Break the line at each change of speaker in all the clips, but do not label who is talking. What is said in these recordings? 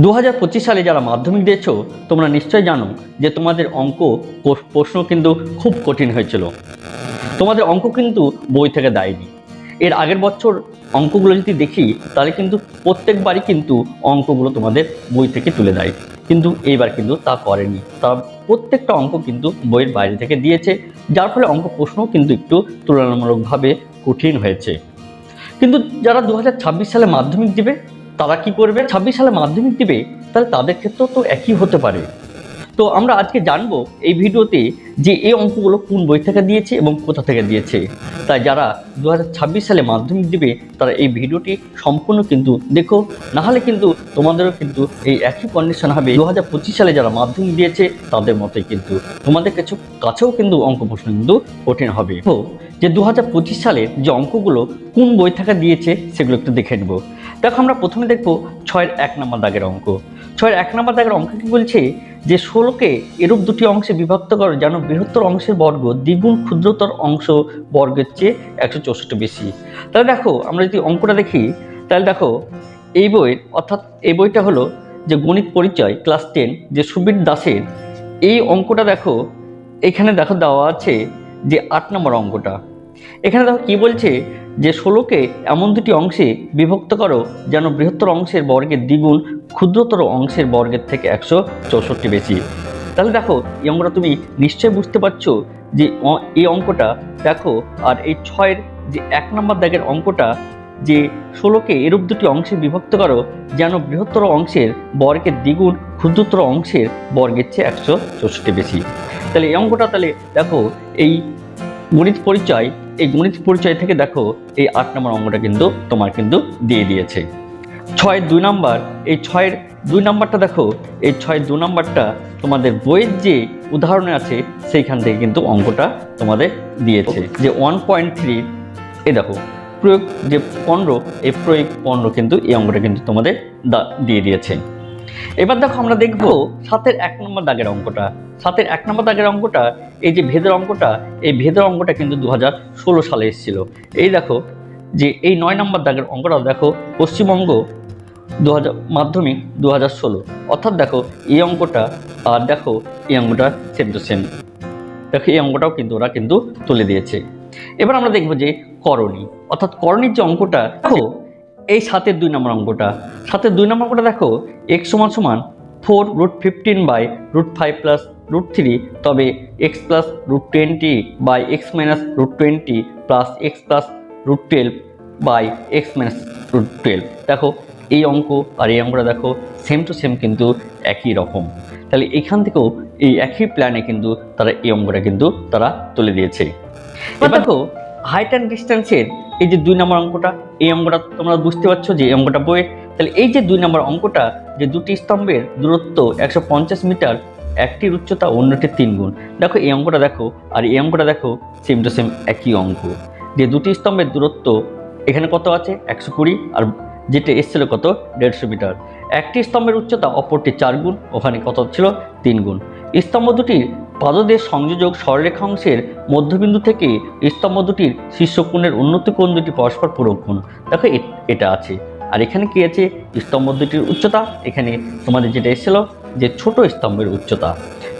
দু হাজার পঁচিশ সালে যারা মাধ্যমিক দিয়েছ, তোমরা নিশ্চয় জানো যে তোমাদের অঙ্ক প্রশ্ন কিন্তু খুব কঠিন হয়েছিল। তোমাদের অঙ্ক কিন্তু বই থেকে দেয়নি। এর আগের বছর অঙ্কগুলো যদি দেখি, তাহলে কিন্তু প্রত্যেকবারই কিন্তু অঙ্কগুলো তোমাদের বই থেকে তুলে দেয়। কিন্তু এইবার কিন্তু তা করেনি। তা প্রত্যেকটা অঙ্ক কিন্তু বইয়ের বাইরে থেকে দিয়েছে, যার ফলে অঙ্ক প্রশ্নও কিন্তু একটু তুলনামূলকভাবে কঠিন হয়েছে। কিন্তু যারা দু হাজার ছাব্বিশ সালে মাধ্যমিক দিবে তারা কি করবে? ছাব্বিশ সালে মাধ্যমিক দিবে, তাহলে তাদের ক্ষেত্রেও তো একই হতে পারে। তো আমরা আজকে জানব এই ভিডিওতে যে এই অঙ্কগুলো কোন বই থেকে দিয়েছে এবং কোথা থেকে দিয়েছে। তাই যারা দু হাজার ছাব্বিশ সালে মাধ্যমিক দিবে, তারা এই ভিডিওটি সম্পূর্ণ কিন্তু দেখো। নাহলে কিন্তু তোমাদেরও কিন্তু এই একই কন্ডিশন হবে। দু হাজার পঁচিশ সালে যারা মাধ্যমিক দিয়েছে, তাদের মতে কিন্তু তোমাদের কাছে কাছেও কিন্তু অঙ্ক প্রশ্ন কিন্তু কঠিন হবে। যে দু সালের যে অঙ্কগুলো কোন বই থেকে দিয়েছে, সেগুলো একটু দেখে নেব। দেখো, আমরা প্রথমে দেখব ছয়ের এক নম্বর দাগের অঙ্ক। ছয়ের এক নম্বর দাগের অঙ্ক কি বলছে যে, ষোলোকে এরূপ দুটি অংশে বিভক্ত করো যেন বৃহত্তর অংশের বর্গ দ্বিগুণ ক্ষুদ্রতর অংশ বর্গের চেয়ে একশো চৌষট্টি বেশি। তাহলে দেখো, আমরা যদি অঙ্কটা দেখি, তাহলে দেখো, এই বইয়ের, অর্থাৎ এই বইটা হলো যে গণিত পরিচয় ক্লাস টেন যে সুবীর দাসের, এই অঙ্কটা দেখো, এখানে দেখো দেওয়া আছে যে আট নম্বর অঙ্কটা। এখানে দেখো কি বলছে? যে ষোলোকে এমন দুটি অংশে বিভক্ত করো যেন বৃহত্তর অংশের বর্গের দ্বিগুণ ক্ষুদ্রতর অংশের বর্গের থেকে একশো চৌষট্টি বেশি। তাহলে দেখো, এই অঙ্কটা তুমি নিশ্চয় বুঝতে পারছ যে এই অঙ্কটা দেখো, আর এই ছয়ের যে এক নম্বর দাগের অঙ্কটা যে ষোলোকে এরূপ দুটি অংশে বিভক্ত করো যেন বৃহত্তর অংশের বর্গের দ্বিগুণ ক্ষুদ্রতর অংশের বর্গের চেয়ে একশো চৌষট্টি বেশি। তাহলে এই অঙ্কটা তাহলে দেখো, এই গণিত পরিচয় এই গণিত পরিচয় থেকে দেখো এই আট নম্বর অঙ্কটা কিন্তু তোমার কিন্তু দিয়ে দিয়েছে। ছয় দুই নাম্বার, এই ছয়ের দুই নাম্বারটা দেখো, এই ছয় দু নাম্বারটা তোমাদের বইয়ের যে উদাহরণে আছে, সেইখান থেকে কিন্তু অঙ্কটা তোমাদের দিয়েছে। যে ওয়ান পয়েন্ট থ্রি এ দেখো, প্রয়োগ যে পনেরো, এই প্রয়োগ পনেরো কিন্তু এই অঙ্কটা কিন্তু তোমাদের দিয়ে দিয়েছে। এবার দেখো আমরা দেখব সাতের এক নম্বর দাগের অঙ্কটা। সাতের এক নম্বর দাগের অঙ্কটা, এই যে ভেদের অঙ্কটা, এই ভেদের অঙ্কটা কিন্তু দু হাজার ষোলো সালে এসেছিল। এই দেখো যে এই নয় নম্বর দাগের অঙ্কটা দেখো পশ্চিমবঙ্গ দু হাজার মাধ্যমিক দু হাজার ষোলো। অর্থাৎ দেখো এই অঙ্কটা আর দেখো এই অঙ্কটা সেম টু সেম দেখো এই অঙ্কটাও কিন্তু ওরা কিন্তু তুলে দিয়েছে। এবার আমরা দেখব যে করণী। অর্থাৎ করণীর যে অঙ্কটা, দেখো এই সাতের দুই নম্বর অঙ্কটা। সাতের দুই নম্বর অঙ্কটা দেখো এক্স সমান সমান four root fifteen by root five plus root three তবে x plus root twenty by x minus root twenty plus x plus root twelve by x minus root twelve দেখো এই অঙ্ক আর এই অঙ্কটা দেখো সেম টু সেম কিন্তু একই রকম। তাহলে এখান থেকেও এই একই প্ল্যানে কিন্তু তারা এই অঙ্কটা কিন্তু তারা তুলে দিয়েছে। এবার দেখো হাইট অ্যান্ড ডিস্টেন্সের এই যে দুই নম্বর অঙ্কটা, এই অঙ্কটা তোমরা বুঝতে পারছ যে এই অঙ্কটা বইয়ে তাহলে এই যে দুই নম্বর অঙ্কটা, যে দুটি স্তম্ভের দূরত্ব একশো পঞ্চাশ মিটার, একটির উচ্চতা অন্যটির তিন গুণ। দেখো এই অঙ্কটা দেখো, আর এই অঙ্কটা দেখো সেম টু সেম একই অঙ্ক। যে দুটি স্তম্ভের দূরত্ব এখানে কত আছে? একশো কুড়ি, আর যেটা এসেছিল কত? দেড়শো মিটার। একটি স্তম্ভের উচ্চতা অপরটি চার গুণ, ওখানে কত ছিল? তিন গুণ। স্তম্ভ দুটির পাদদের সংযোজক সরলরেখাংশের মধ্যবিন্দু থেকে স্তম্ভ দুটির শীর্ষকোণের উন্নত কোণ দুটি পরস্পর পূরক কোণ দেখো এটা আছে। আর এখানে কি আছে? স্তম্ভ দুটির উচ্চতা। এখানে তোমাদের যেটা এসেছিল যে ছোট স্তম্ভের উচ্চতা।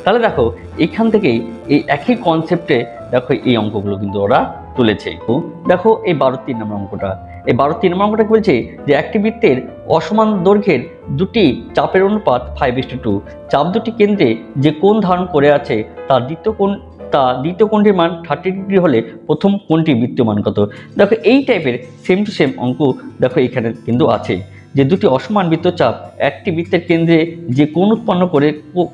তাহলে দেখো, এখান থেকেই এই একই কনসেপ্টে দেখো এই অঙ্কগুলো কিন্তু ওরা তুলেছে। দেখো, এই বারো তিন নম্বর অঙ্কটা। এই বারো তিন নম্বর অঙ্কটা কি বলছে যে একটি বৃত্তের অসমান দৈর্ঘ্যের দুটি চাপের অনুপাত ফাইভ ইস টু চাপ দুটি কেন্দ্রে যে কোণ ধারণ করে আছে, তার দ্বিতীয় কোণ তা দ্বিতীয় কোণটির মান থার্টি ডিগ্রি হলে প্রথম কোণটি বৃত্তীয় মান কত? দেখো এই টাইপের সেম টু সেম অঙ্ক দেখো এখানে কিন্তু আছে। যে দুটি অসমান বৃত্তচাপ একটি বৃত্তের কেন্দ্রে যে কোণ উৎপন্ন করে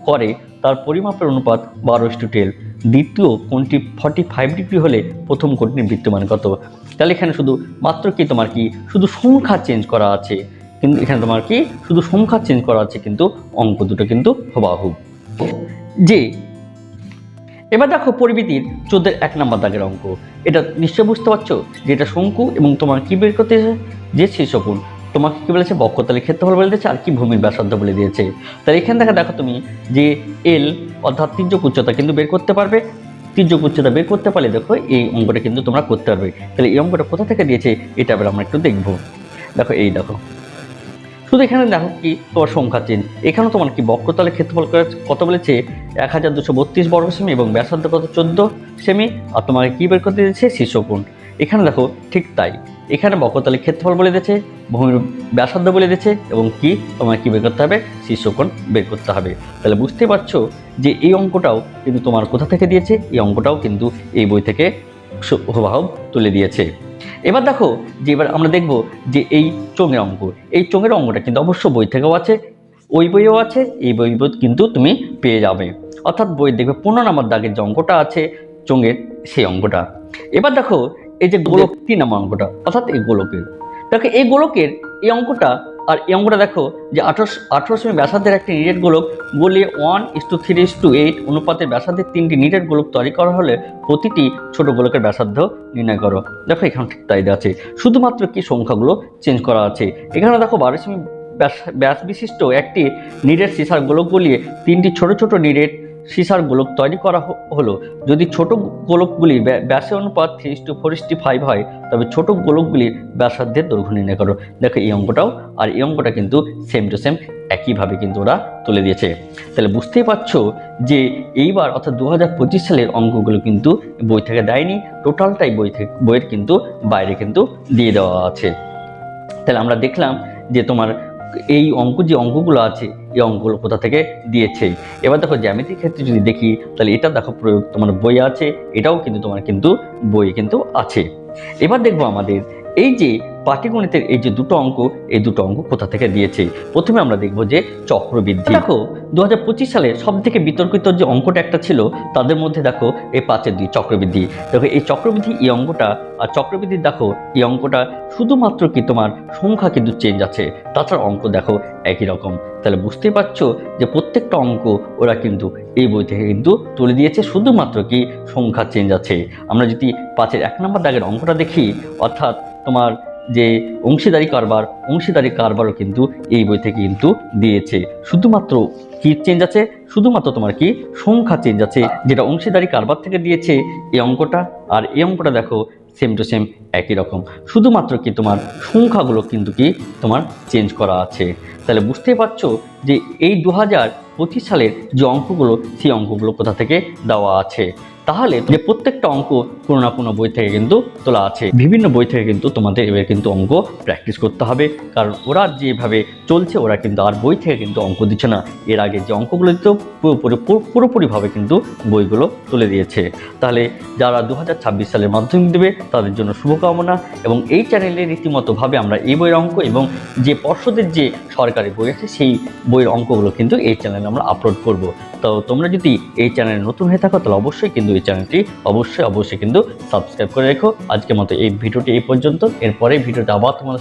করে, তার পরিমাপের অনুপাত বারো টু টুয়েলভ দ্বিতীয় কোণটি ফর্টি ফাইভ ডিগ্রি হলে প্রথম কোণটির বৃত্তমান কত? তাহলে এখানে শুধু মাত্র কি তোমার কি? শুধু সংখ্যা চেঞ্জ করা আছে। কিন্তু এখানে তোমার কি? শুধু সংখ্যা চেঞ্জ করা আছে, কিন্তু অঙ্ক দুটো কিন্তু হবাহু। যে এবার দেখো পরিমিতির চোদ্দের এক নম্বর দাগের অঙ্ক। এটা নিশ্চয় বুঝতে পারছ? যে এটা শঙ্কু এবং তোমার কি বের করতে? যে শীর্ষকোণ তোমাকে কি বলেছে? বক্ষতলের ক্ষেত্রফল বলে দিয়েছে, আর কি ভূমির ব্যাসার্ধ বলে দিয়েছে। তাহলে এখান থেকে দেখো তুমি যে এল অর্থাৎ তির্যক উচ্চতা কিন্তু বের করতে পারবে। তির্যক উচ্চতা বের করতে পারলে দেখো এই অঙ্কটা কিন্তু তোমরা করতে পারবে। তাহলে এই অঙ্কটা কোথা থেকে দিয়েছে? এটা এবার আমরা একটু দেখব। দেখো, এই দেখো। শুধু এখানে দেখো কি তোমার সংখ্যা চেঞ্জ এখানেও তোমার কি বক্রতলের ক্ষেত্রফল কত বলেছে? এক হাজার দুশো বত্রিশ বর্গ সেমি এবং ব্যাসার্ধ কত? চোদ্দ সেমি। আর তোমাকে কি বের করতে দিয়েছে? শীর্ষকোণ এখানে দেখো ঠিক তাই। এখানে বক্রতলের ক্ষেত্রফল বলে দিয়েছে। ভূমির ব্যাসার্ধ বলে দিয়েছে এবং কি তোমাকে কী বের করতে হবে? শীর্ষকোণ বের করতে হবে। তাহলে বুঝতে পারছ যে এই অঙ্কটাও কিন্তু তোমার কোথা থেকে দিয়েছে? এই অঙ্কটাও কিন্তু এই বই থেকে সু- তুলে দিয়েছে। এবার দেখো যে এবার আমরা দেখব যে এই চোঙের অঙ্ক। এই চোঙের অঙ্কটা কিন্তু অবশ্য বই থেকেও আছে ওই বইও আছে এই বই বই কিন্তু তুমি পেয়ে যাবে। অর্থাৎ বই দেখবে পনেরো নম্বর দাগের যে অঙ্কটা আছে চোঙের সেই অঙ্কটা। এবার দেখো এই যে গোলক তিন নম্বর অঙ্কটা অর্থাৎ এই গোলকের। দেখো, এই গোলকের এই অঙ্কটা, আর এই অঙ্কটা দেখো যে আঠারোশো আঠারোশো ব্যাসার্ধের একটি নিরেট গোলক গলিয়ে one is to three is to eight অনুপাতের ব্যাসার্ধের তিনটি নিরেট গোলক তৈরি করা হলে প্রতিটি ছোট গোলকের ব্যাসার্ধ নির্ণয় করো। দেখো, এখানে ঠিক তাই আছে। শুধুমাত্র কি সংখ্যাগুলো চেঞ্জ করা আছে? এখানে দেখো বারো ব্যাস ব্যাস বিশিষ্ট একটি নিরেট সিসার গোলক গলিয়ে তিনটি ছোট ছোট নিরেট সিসার গোলক তৈরি করা হলো। যদি ছোট গোলকগুলি ব্যাসে ব্যাসের অনুপাত three to four to five হয়, তবে ছোট গোলকগুলির ব্যাসার্ধের দৈর্ঘ্য নির্ণয় করো। দেখো এই অঙ্কটাও, আর এই অঙ্কটা কিন্তু সেম টু সেম একইভাবে কিন্তু ওরা তুলে দিয়েছে। তাহলে বুঝতেই পারছ যে এইবার অর্থাৎ দু হাজার পঁচিশ সালের অঙ্কগুলো কিন্তু বই থেকে দেয়নি, টোটালটাই বই থেকে বইয়ের কিন্তু বাইরে কিন্তু দিয়ে দেওয়া আছে। তাহলে আমরা দেখলাম যে তোমার এই অঙ্ক, যে অঙ্কগুলো আছে, এই অঙ্কগুলো কোথা থেকে দিয়েছে? এবার দেখো, জ্যামিতির ক্ষেত্রে যদি দেখি, তাহলে এটা দেখো প্রয়োগ তোমার বই আছে, এটাও কিন্তু তোমার কিন্তু বই কিন্তু আছে। এবার দেখব আমাদের, এই যে পাটিগণিতের এই যে দুটো অঙ্ক, এই দুটো অঙ্ক কোথা থেকে দিয়েছে? প্রথমে আমরা দেখব যে চক্রবৃদ্ধি। দেখো দু হাজার পঁচিশ সালে সব থেকে বিতর্কিত যে অঙ্কটা একটা ছিল, তাদের মধ্যে দেখো এই পাঁচের দুই, চক্রবৃদ্ধি। দেখো, এই চক্রবৃদ্ধি, এই অঙ্কটা, আর চক্রবৃদ্ধি দেখো, এই অঙ্কটা শুধুমাত্র কি তোমার সংখ্যা কিন্তু চেঞ্জ আছে। তাছাড়া অঙ্ক দেখো, একই রকম। তাহলে বুঝতেই পারছ যে প্রত্যেকটা অঙ্ক ওরা কিন্তু এই বই থেকে কিন্তু তুলে দিয়েছে, শুধুমাত্র কি সংখ্যা চেঞ্জ আছে। আমরা যদি পাঁচের এক নম্বর দাগের অঙ্কটা দেখি, অর্থাৎ তোমার যে অংশীদারি কারবার, অংশীদারি কারবারও কিন্তু এই বই থেকে কিন্তু দিয়েছে। শুধুমাত্র কি চেঞ্জ আছে? শুধুমাত্র তোমার কি সংখ্যা চেঞ্জ আছে, যেটা অংশীদারি কারবার থেকে দিয়েছে এই অঙ্কটা। আর এই অঙ্কটা দেখো সেম টু সেম একই রকম। শুধুমাত্র কি তোমার সংখ্যাগুলো কিন্তু কি তোমার চেঞ্জ করা আছে। তাহলে বুঝতেই পারছ যে এই দু হাজার পঁচিশ সালের যে অঙ্কগুলো, সেই অঙ্কগুলো কোথা থেকে দেওয়া আছে? তাহলে যে প্রত্যেকটা অঙ্ক কোনো না কোনো বই থেকে কিন্তু তোলা আছে। বিভিন্ন বই থেকে কিন্তু তোমাদের এবার কিন্তু অঙ্ক প্র্যাকটিস করতে হবে। কারণ ওরা যেভাবে চলছে, ওরা কিন্তু আর বই থেকে কিন্তু অঙ্ক দিচ্ছে না। এর আগে যে অঙ্কগুলো দিত, পুরোপুরি, পুরোপুরিভাবে কিন্তু বইগুলো তুলে দিয়েছে। তাহলে যারা দু হাজার ছাব্বিশ সালের মাধ্যমিক দেবে, তাদের জন্য শুভকামনা। এবং এই চ্যানেলে রীতিমতোভাবে আমরা এই বইয়ের অঙ্ক এবং যে পর্ষদের যে সরকারি বই আছে, সেই বইয়ের অঙ্কগুলো কিন্তু এই চ্যানেলে আমরা আপলোড করব। তো তোমরা যদি এই চ্যানেলে নতুন হয়ে থাকো, তাহলে অবশ্যই কিন্তু এই চ্যানেলটি অবশ্যই অবশ্যই কিন্তু সাবস্ক্রাইব করে রেখো। আজকের মতো এই ভিডিওটি এই পর্যন্ত। এরপরে ভিডিওটা আবার তোমাদের